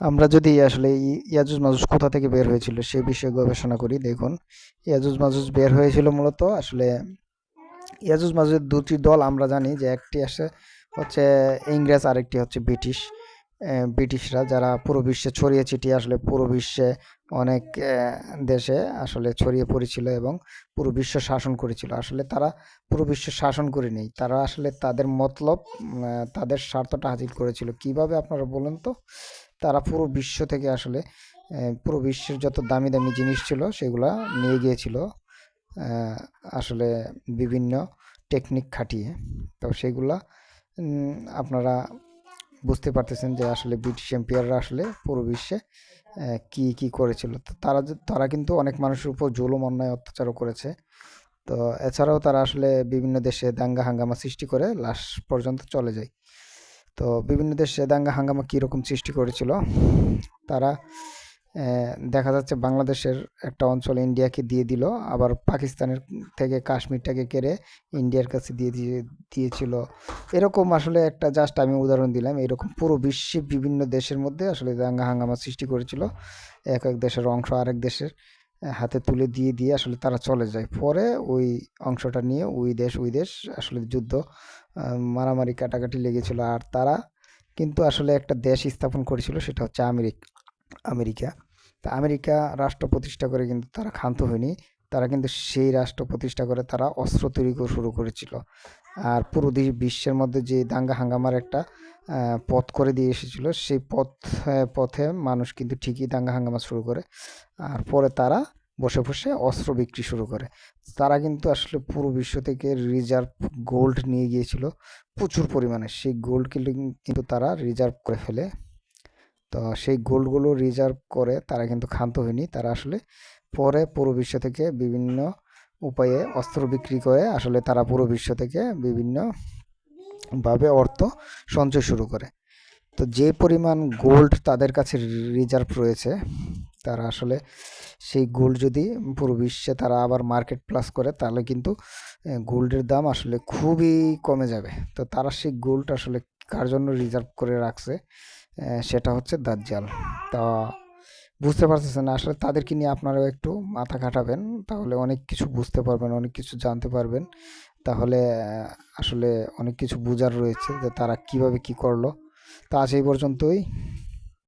আমরা যদি আসলে ইয়াজুজ মাজুজ কোথা থেকে বের হয়েছিল সে বিষয়ে গবেষণা করি, দেখুন, ইয়াজুজ মাজুজ বের হয়েছিল মূলত আসলে ইয়াজুজ মাজুজের দুটি দল আমরা জানি, যে একটি আসে হচ্ছে ইংরেজ, আরেকটি হচ্ছে ব্রিটিশ। ব্রিটিশরা যারা পুরো বিশ্বে ছড়িয়ে ছিটিয়ে আসলে পুরো বিশ্বে অনেক দেশে আসলে ছড়িয়ে পড়েছিল এবং পুরো বিশ্ব শাসন করেছিল। আসলে তারা পুরো বিশ্ব শাসন করেনি তারা আসলে তাদের মতলব তাদের স্বার্থটা হাজির করেছিল। কীভাবে আপনারা বলেন তো? তারা পুরো বিশ্ব থেকে আসলে পুরো বিশ্বের যত দামি দামি জিনিস ছিল সেগুলা নিয়ে গিয়েছিল আসলে বিভিন্ন টেকনিক খাটিয়ে। তো সেগুলা আপনারা বুঝতে পারতেছেন যে আসলে ব্রিটিশ এম্পিয়াররা আসলে পুরো বিশ্বে কি কি করেছিল। তো তারা তারা কিন্তু অনেক মানুষের উপর জুলুম, অন্যায়, অত্যাচারও করেছে। তো এছাড়াও তারা আসলে বিভিন্ন দেশে দাঙ্গা, হাঙ্গামা সৃষ্টি করে লাশ পর্যন্ত চলে যায়। তো বিভিন্ন দেশে দাঙ্গা, হাঙ্গামা কীরকম সৃষ্টি করেছিল? তারা দেখা যাচ্ছে বাংলাদেশের একটা অঞ্চল ইন্ডিয়াকে দিয়ে দিল, আবার পাকিস্তানের থেকে কাশ্মীরটাকে কেড়ে ইন্ডিয়ার কাছে দিয়ে দিয়ে দিয়েছিল। এরকম আসলে একটা জাস্ট আমি উদাহরণ দিলাম, এরকম পুরো বিশ্বে বিভিন্ন দেশের মধ্যে আসলে দাঙ্গা হাঙ্গামা সৃষ্টি করেছিল। এক এক দেশের অংশ আরেক দেশের হাতে তুলে দিয়ে দিয়ে আসলে তারা চলে যায়। পরে ওই অংশটা নিয়ে ওই দেশ ওই দেশ আসলে যুদ্ধ মারামারি কাটাকাটি লেগেছিল। আর তারা কিন্তু আসলে একটা দেশ স্থাপন করেছিল, সেটা হচ্ছে আমেরিকা আমেরিকা। তা আমেরিকা রাষ্ট্র প্রতিষ্ঠা করে কিন্তু তারা ক্ষান্ত হয়নি। তারা কিন্তু সেই রাষ্ট্র প্রতিষ্ঠা করে তারা অস্ত্র তৈরি করে শুরু করেছিল। আর পুরো বিশ্বের মধ্যে যে দাঙ্গা হাঙ্গামার একটা পথ করে দিয়ে এসেছিল সেই পথ পথে মানুষ কিন্তু ঠিকই দাঙ্গা হাঙ্গামা শুরু করে। আর পরে তারা বসে বসে অস্ত্র বিক্রি শুরু করে। তারা কিন্তু আসলে পুরো বিশ্ব থেকে রিজার্ভ গোল্ড নিয়ে গিয়েছিল প্রচুর পরিমাণে। সেই গোল্ড কিন্তু তারা রিজার্ভ করে ফেলে। তো সেই গোল্ডগুলো রিজার্ভ করে তারা কিন্তু ক্ষান্ত হয়নি। তারা আসলে পরে পুরো বিশ্ব থেকে বিভিন্ন উপায়ে অস্ত্র বিক্রি করে আসলে তারা পুরো বিশ্ব থেকে বিভিন্ন ভাবে অর্থ সঞ্চয় শুরু করে। তো যে পরিমাণ গোল্ড তাদের কাছে রিজার্ভ রয়েছে, তারা আসলে সেই গোল্ড যদি পুরো বিশ্বে তারা আবার মার্কেট প্লাস করে, তাহলে কিন্তু গোল্ডের দাম আসলে খুবই কমে যাবে। তো তারা সেই গোল্ড আসলে কার জন্য রিজার্ভ করে রাখছে সেটা হচ্ছে দাজ্জাল। তা বুঝতে পারতেছেন, আসলে তাদেরকে নিয়ে আপনারাও একটু মাথা খাটাবেন তাহলে অনেক কিছু বুঝতে পারবেন, অনেক কিছু জানতে পারবেন। তাহলে আসলে অনেক কিছু বোঝার রয়েছে যে তারা কীভাবে কি করল। তা আজ এই পর্যন্তই।